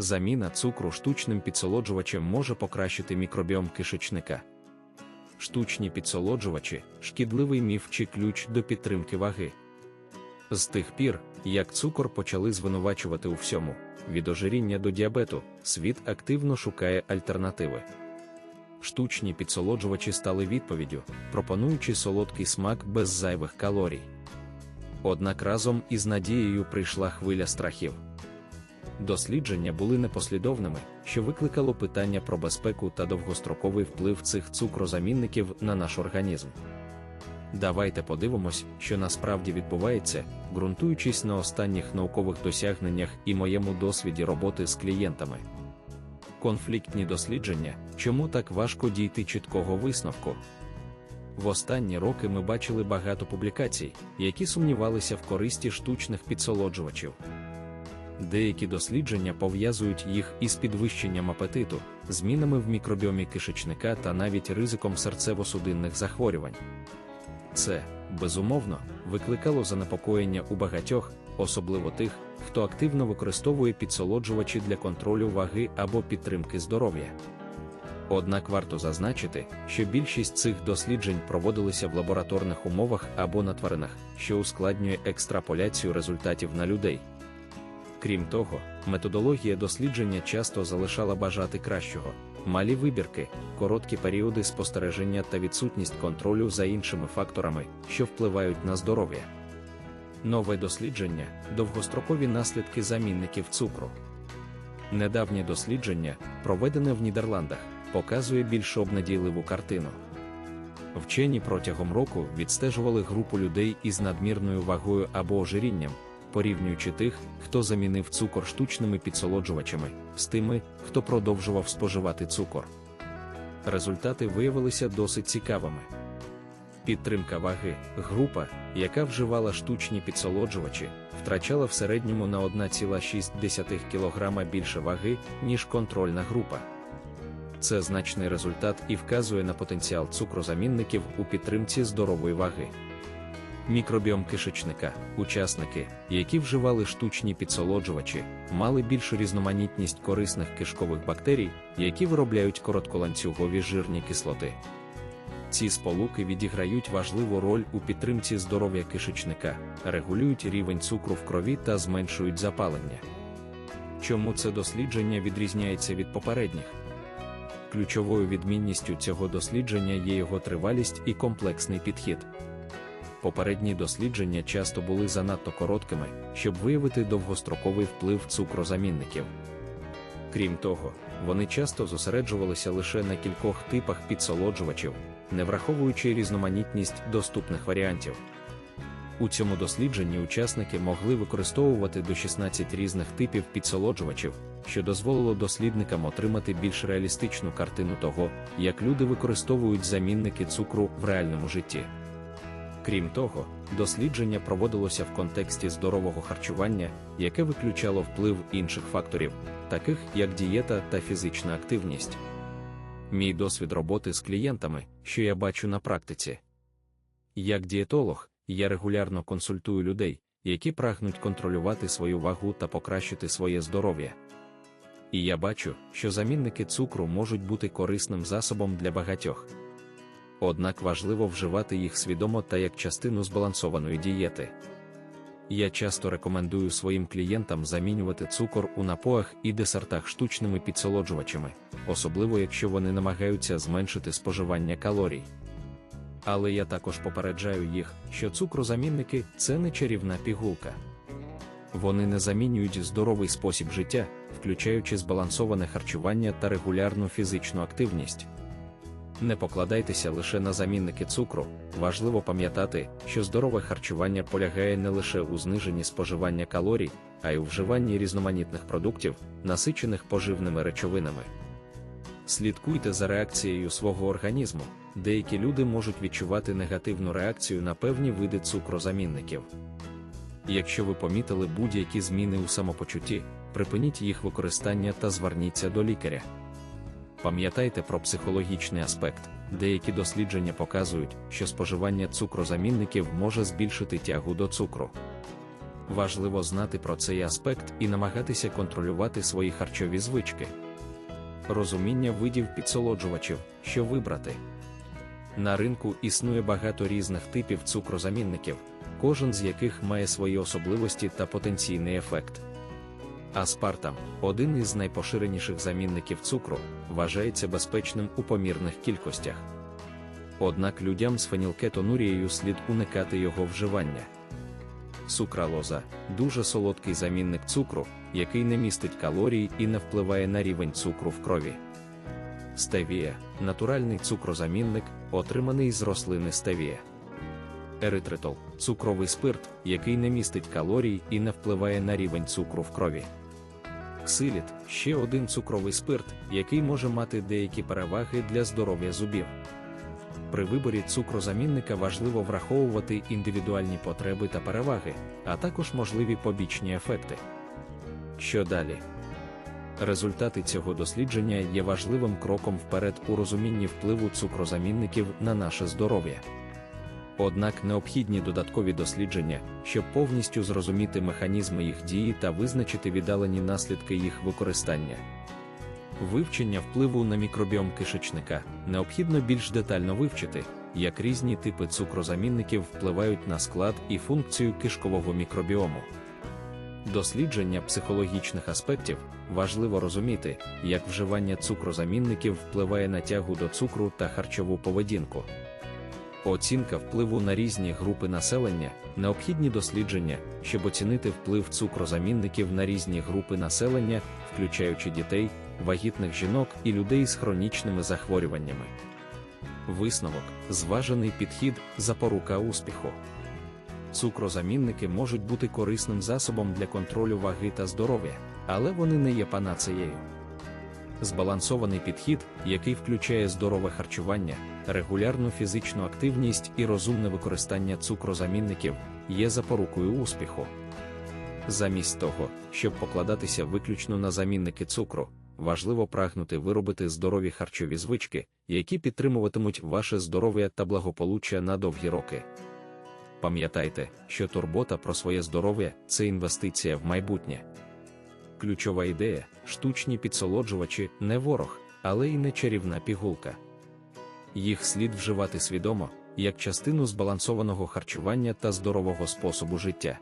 Заміна цукру штучним підсолоджувачем може покращити мікробіом кишечника. Штучні підсолоджувачі шкідливий міф чи ключ до підтримки ваги. З тих пір, як цукор почали звинувачувати у всьому, від ожиріння до діабету, світ активно шукає альтернативи. Штучні підсолоджувачі стали відповіддю, пропонуючи солодкий смак без зайвих калорій. Однак разом із надією прийшла хвиля страхів. Дослідження були непослідовними, що викликало питання про безпеку та довгостроковий вплив цих цукрозамінників на наш організм. Давайте подивимось, що насправді відбувається, ґрунтуючись на останніх наукових досягненнях і моєму досвіді роботи з клієнтами. Конфліктні дослідження, чому так важко дійти чіткого висновку. В останні роки ми бачили багато публікацій, які сумнівалися в користі штучних підсолоджувачів. Деякі дослідження пов'язують їх із підвищенням апетиту, змінами в мікробіомі кишечника та навіть ризиком серцево-судинних захворювань. Це, безумовно, викликало занепокоєння у багатьох, особливо тих, хто активно використовує підсолоджувачі для контролю ваги або підтримки здоров'я. Однак варто зазначити, що більшість цих досліджень проводилися в лабораторних умовах або на тваринах, що ускладнює екстраполяцію результатів на людей. Крім того, методологія дослідження часто залишала бажати кращого, малі вибірки, короткі періоди спостереження та відсутність контролю за іншими факторами, що впливають на здоров'я. Нове дослідження довгострокові наслідки замінників цукру. Недавнє дослідження, проведене в Нідерландах, показує більш обнадійливу картину. Вчені протягом року відстежували групу людей із надмірною вагою або ожирінням, порівнюючи тих, хто замінив цукор штучними підсолоджувачами, з тими, хто продовжував споживати цукор. Результати виявилися досить цікавими. Підтримка ваги, група, яка вживала штучні підсолоджувачі, втрачала в середньому на 1,6 кг більше ваги, ніж контрольна група. Це значний результат і вказує на потенціал цукрозамінників у підтримці здорової ваги. Мікробіом кишечника, учасники, які вживали штучні підсолоджувачі, мали більшу різноманітність корисних кишкових бактерій, які виробляють коротколанцюгові жирні кислоти. Ці сполуки відіграють важливу роль у підтримці здоров'я кишечника, регулюють рівень цукру в крові та зменшують запалення. Чому це дослідження відрізняється від попередніх? Ключовою відмінністю цього дослідження є його тривалість і комплексний підхід. Попередні дослідження часто були занадто короткими, щоб виявити довгостроковий вплив цукрозамінників. Крім того, вони часто зосереджувалися лише на кількох типах підсолоджувачів, не враховуючи різноманітність доступних варіантів. У цьому дослідженні учасники могли використовувати до 16 різних типів підсолоджувачів, що дозволило дослідникам отримати більш реалістичну картину того, як люди використовують замінники цукру в реальному житті. Крім того, дослідження проводилося в контексті здорового харчування, яке виключало вплив інших факторів, таких як дієта та фізична активність. Мій досвід роботи з клієнтами, що я бачу на практиці. Як дієтолог, я регулярно консультую людей, які прагнуть контролювати свою вагу та покращити своє здоров'я. І я бачу, що замінники цукру можуть бути корисним засобом для багатьох однак важливо вживати їх свідомо та як частину збалансованої дієти. Я часто рекомендую своїм клієнтам замінювати цукор у напоях і десертах штучними підсолоджувачами, особливо якщо вони намагаються зменшити споживання калорій. Але я також попереджаю їх, що цукрозамінники це не чарівна пігулка. Вони не замінюють здоровий спосіб життя, включаючи збалансоване харчування та регулярну фізичну активність. Не покладайтеся лише на замінники цукру, важливо пам'ятати, що здорове харчування полягає не лише у зниженні споживання калорій, а й у вживанні різноманітних продуктів, насичених поживними речовинами. Слідкуйте за реакцією свого організму, деякі люди можуть відчувати негативну реакцію на певні види цукрозамінників. Якщо ви помітили будь-які зміни у самопочутті, припиніть їх використання та зверніться до лікаря. Пам'ятайте про психологічний аспект. Деякі дослідження показують, що споживання цукрозамінників може збільшити тягу до цукру. Важливо знати про цей аспект і намагатися контролювати свої харчові звички. Розуміння видів підсолоджувачів, що вибрати. На ринку існує багато різних типів цукрозамінників, кожен з яких має свої особливості та потенційний ефект. Аспартам, один із найпоширеніших замінників цукру, вважається безпечним у помірних кількостях. Однак людям з фенілкетонурією слід уникати його вживання. Сукралоза дуже солодкий замінник цукру, який не містить калорій і не впливає на рівень цукру в крові. Стевія натуральний цукрозамінник, отриманий з рослини стевія. Еритритол цукровий спирт, який не містить калорій і не впливає на рівень цукру в крові. Ксиліт ще один цукровий спирт, який може мати деякі переваги для здоров'я зубів. При виборі цукрозамінника важливо враховувати індивідуальні потреби та переваги, а також можливі побічні ефекти. Що далі? Результати цього дослідження є важливим кроком вперед у розумінні впливу цукрозамінників на наше здоров'я. Однак необхідні додаткові дослідження, щоб повністю зрозуміти механізми їх дії та визначити віддалені наслідки їх використання. Вивчення впливу на мікробіом кишечника необхідно більш детально вивчити, як різні типи цукрозамінників впливають на склад і функцію кишкового мікробіому. Дослідження психологічних аспектів важливо розуміти, як вживання цукрозамінників впливає на тягу до цукру та харчову поведінку. Оцінка впливу на різні групи населення, необхідні дослідження, щоб оцінити вплив цукрозамінників на різні групи населення, включаючи дітей, вагітних жінок і людей з хронічними захворюваннями. Висновок зважений підхід запорука успіху. Цукрозамінники можуть бути корисним засобом для контролю ваги та здоров'я, але вони не є панацеєю. Збалансований підхід, який включає здорове харчування, регулярну фізичну активність і розумне використання цукрозамінників, є запорукою успіху. Замість того, щоб покладатися виключно на замінники цукру, важливо прагнути виробити здорові харчові звички, які підтримуватимуть ваше здоров'я та благополуччя на довгі роки. Пам'ятайте, що турбота про своє здоров'я це інвестиція в майбутнє. Ключова ідея штучні підсолоджувачі не ворог, але й не чарівна пігулка. Їх слід вживати свідомо, як частину збалансованого харчування та здорового способу життя.